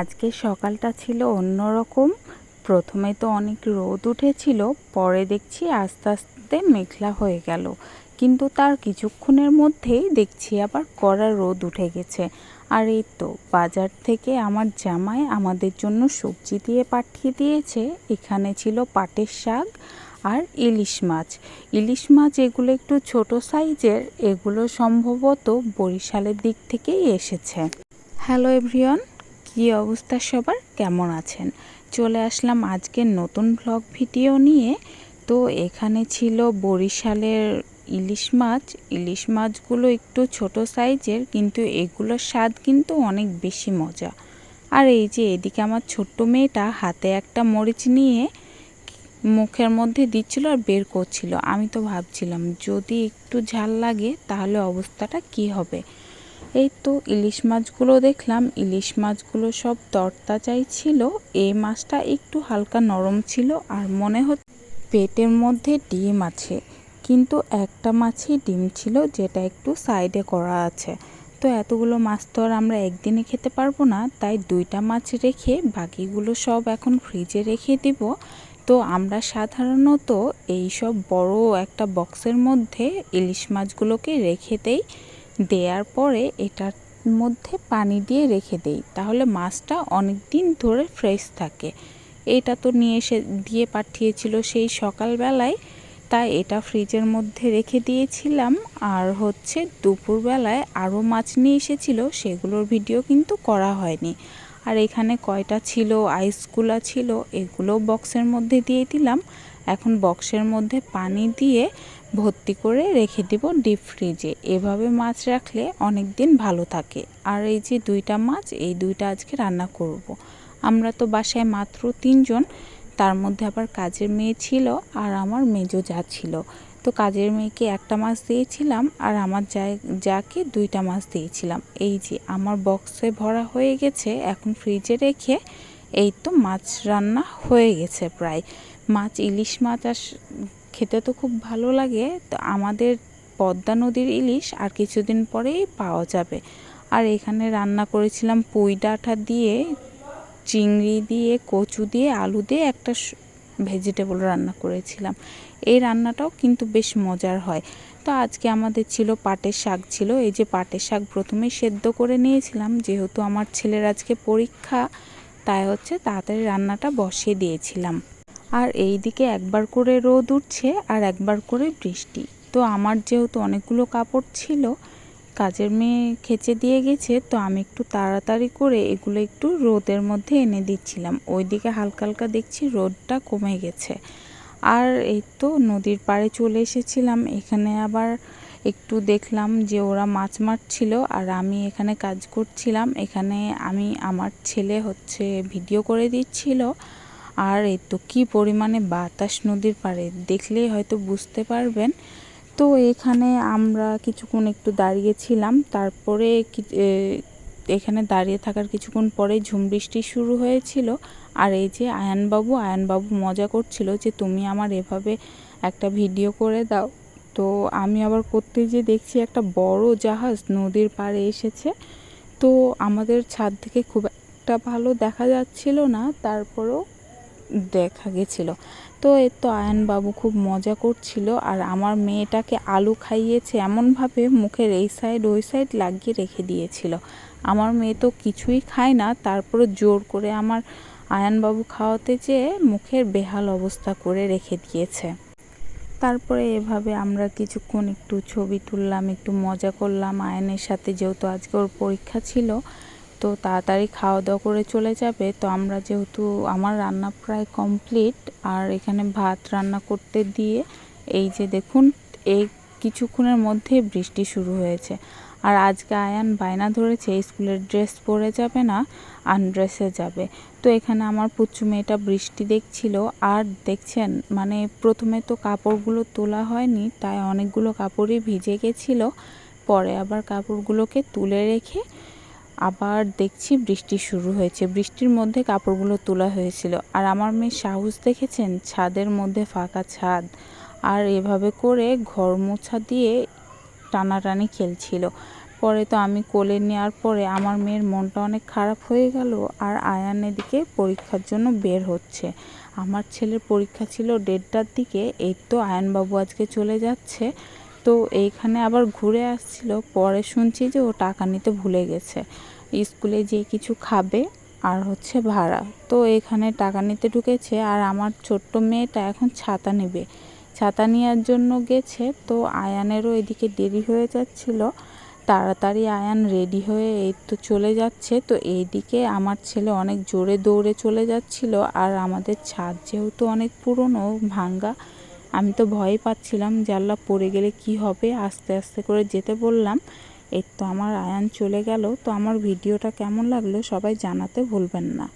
আজকে সকালটা ছিল অন্যরকম। প্রথমে তো অনেক রোদ উঠেছিল, পরে দেখছি আস্তে আস্তে মেঘলা হয়ে গেল। কিন্তু তার কিছুক্ষণের মধ্যেই দেখছি আবার কড়া রোদ উঠে গেছে। আর এই তো, বাজার থেকে আমার জামাই আমাদের জন্য সবজি দিয়ে পাঠিয়ে দিয়েছে। এখানে ছিল পাটের শাক আর ইলিশ মাছ। ইলিশ মাছ এগুলো একটু ছোট সাইজের, এগুলো সম্ভবত বরিশালের দিক থেকেই এসেছে। হ্যালো এভরিওয়ান কী অবস্থা সবার? কেমন আছেন? চলে আসলাম আজকের নতুন ব্লগ ভিডিও নিয়ে। তো এখানে ছিল বরিশালের ইলিশ মাছ। ইলিশ মাছগুলো একটু ছোট সাইজের, কিন্তু এগুলোর স্বাদ কিন্তু অনেক বেশি মজা। আর এই যে এদিকে আমার ছোট্ট মেয়েটা হাতে একটা মরিচ নিয়ে মুখের মধ্যে দিচ্ছিল আর বের করছিল। আমি তো ভাবছিলাম, যদি একটু ঝাল লাগে তাহলে অবস্থাটা কি হবে? এই তো ইলিশ মাছগুলো দেখলাম। ইলিশ মাছগুলো সব তরতা চাইছিল এই মাছটা একটু হালকা নরম ছিল আর মনে হচ্ছে পেটের মধ্যে ডিম আছে। কিন্তু একটা মাছই ডিম ছিল যেটা একটু সাইডে করা আছে। তো এতগুলো মাছ তো আর আমরা একদিনে খেতে পারব না। তাই দুইটা মাছ রেখে বাকিগুলো সব এখন ফ্রিজে রেখে দিব। তো আমরা সাধারণত এই সব বড় একটা বক্সের মধ্যে ইলিশ মাছগুলোকে রেখে দেই। দেওয়ার পরে এটার মধ্যে পানি দিয়ে রেখে দেই। তাহলে মাছটা অনেক দিন ধরে ফ্রেশ থাকে। এটা তো নিয়ে এসে দিয়ে পাঠিয়েছিল সেই সকালবেলায়। তাই এটা ফ্রিজের মধ্যে রেখে দিয়েছিলাম। আর হচ্ছে দুপুরবেলায় আরও মাছ নিয়ে এসেছিল, সেগুলোর ভিডিও কিন্তু করা হয়নি। আর এখানে কয়টা ছিল? আইসগুলা ছিল এগুলো বক্সের মধ্যে দিয়ে দিলাম। এখন বক্সের মধ্যে পানি দিয়ে ভর্তি করে রেখে দিব ডিপ ফ্রিজে এভাবে মাছ রাখলে অনেক দিন ভালো থাকে। আর এই যে দুইটা মাছ, এই দুইটা আজকে রান্না করব। আমরা তো বাসায় মাত্র তিনজন, তার মধ্যে আবার কাজের মেয়ে ছিল আর আমার মেজো যা ছিল। তো কাজের মেয়েকে একটা মাছ দিয়েছিলাম আর আমার যা, যাকে দুইটা মাছ দিয়েছিলাম। এই যে আমার বক্সে ভরা হয়ে গেছে, এখন ফ্রিজে রেখে এই তো মাছ রান্না হয়ে গেছে প্রায়। মাছ, ইলিশ মাছ আর খেতে তো খুব ভালো লাগে, তো আমাদের পদ্মা নদীর ইলিশ আর কিছুদিন পরেই পাওয়া যাবে। আর এখানে রান্না করেছিলাম পুঁই ডাঁটা দিয়ে, চিংড়ি দিয়ে, কচু দিয়ে, আলু দিয়ে একটা ভেজিটেবল রান্না করেছিলাম। এই রান্নাটাও কিন্তু বেশ মজার হয়। তো আজকে আমাদের ছিল পাটের শাক ছিল, এই যে পাটের শাক প্রথমেই সেদ্ধ করে নিয়েছিলাম, যেহেতু আমার ছেলের আজকে পরীক্ষা, তাই হচ্ছে তাড়াতাড়ি রান্নাটা বসিয়ে দিয়েছিলাম। আর এই দিকে একবার করে রোদ উঠছে আর একবার করে বৃষ্টি। তো আমার যেহেতু অনেকগুলো কাপড় ছিল, কাজের মেয়ে খেচে দিয়ে গেছে, তো আমি একটু তাড়াতাড়ি করে এগুলো একটু রোদের মধ্যে এনে দিচ্ছিলাম। ওইদিকে হালকা হালকা দেখছি রোদটা কমে গেছে। আর এই তো নদীর পাড়ে চলে এসেছিলাম, এখানে আবার একটু দেখলাম যে ওরা মাছ মারছিল আর আমি এখানে কাজ করছিলাম। এখানে আমি, আমার ছেলে হচ্ছে ভিডিও করে দিচ্ছিল আর এই তো কী পরিমাণে বাতাস নদীর পাড়ে, দেখলেই হয়তো বুঝতে পারবেন। তো এখানে আমরা কিছুক্ষণ একটু দাঁড়িয়েছিলাম, তারপরে এখানে দাঁড়িয়ে থাকার কিছুক্ষণ পরে ঝুম বৃষ্টি শুরু হয়েছিল। আর এই যে আয়ানবাবু আয়ানবাবু মজা করছিল যে তুমি আমার এভাবে একটা ভিডিও করে দাও। তো আমি আবার করতে যে দেখছি একটা বড় জাহাজ নদীর পাড়ে এসেছে। তো আমাদের ছাদ থেকে খুব একটা ভালো দেখা যাচ্ছিল না, তারপরও দেখা গেছিল। তো এর তো আয়নবাবু খুব মজা করছিল আর আমার মেয়েটাকে আলু খাইয়েছে এমনভাবে মুখের এই সাইড ওই সাইড লাগিয়ে রেখে দিয়েছিল। আমার মেয়ে তো কিছুই খায় না, তারপরে জোর করে আমার আয়ানবাবু খাওয়াতে যেয়ে মুখের বেহাল অবস্থা করে রেখে দিয়েছে। তারপরে এভাবে আমরা কিছুক্ষণ একটু ছবি তুললাম, একটু মজা করলাম। আয়নের সাথে যেহেতু আজকে ওর পরীক্ষা ছিল তো তাড়াতাড়ি খাওয়া দাওয়া করে চলে যাবে। তো আমরা যেহেতু আমার রান্না প্রায় কমপ্লিট আর এখানে ভাত রান্না করতে দিয়ে এই যে দেখুন, এই কিছুক্ষণের মধ্যে বৃষ্টি শুরু হয়েছে। আর আজকে আয়ান বায়না ধরেছে স্কুলের ড্রেস পরে যাবে না, আনড্রেসে যাবে। তো এখানে আমার পুচ্ছু মেয়েটা বৃষ্টি দেখছিল, আর দেখছেন মানে প্রথমে তো কাপড়গুলো তোলা হয়নি, তাই অনেকগুলো কাপড়ই ভিজে গেছিল। পরে আবার কাপড়গুলোকে তুলে রেখে আবার দেখছি বৃষ্টি শুরু হয়েছে। বৃষ্টির মধ্যে কাপড়গুলো তোলা হয়েছিল। আর আমার মেয়ে সাহস দেখেছেন? ছাদের মধ্যে ফাঁকা ছাদ। আর এভাবে করে ঘর মোছা দিয়ে টানাটানি খেলছিল। পরে তো আমি কোলে নেওয়ার পরে আমার মেয়ের মনটা অনেক খারাপ হয়ে গেল আর আয়ান এদিকে পরীক্ষার জন্য বের হচ্ছে। আমার ছেলের পরীক্ষা ছিল দেড়টার দিকে। এই তো আয়ানবাবু আজকে চলে যাচ্ছে। তো এইখানে আবার ঘুরে আসছিল, পরে শুনছি যে ও টাকা নিতে ভুলে গেছে। স্কুলে যে কিছু খাবে আর হচ্ছে ভাড়া। তো এখানে টাকা নিতে ঢুকেছে আর আমার ছোট্ট মেয়েটা এখন ছাতা নেবে। ছাতা নেওয়ার জন্য গেছে, তো আয়ানেরও এদিকে দেরি হয়ে যাচ্ছিল। তাড়াতাড়ি আয়ান রেডি হয়ে এই তো চলে যাচ্ছে। তো এইদিকে আমার ছেলে অনেক জোরে দৌড়ে চলে যাচ্ছিল আর আমাদের ছাদ যেহেতু অনেক পুরনো, ভাঙ্গা আমি তো ভয় পাচ্ছিলাম জানলা পড়ে গেলে কি হবে, আস্তে আস্তে করে যেতে বললাম। এই তো আমার আয়ান চলে গেল। তো আমার ভিডিওটা কেমন লাগল সবাই জানাতে ভুলবেন না।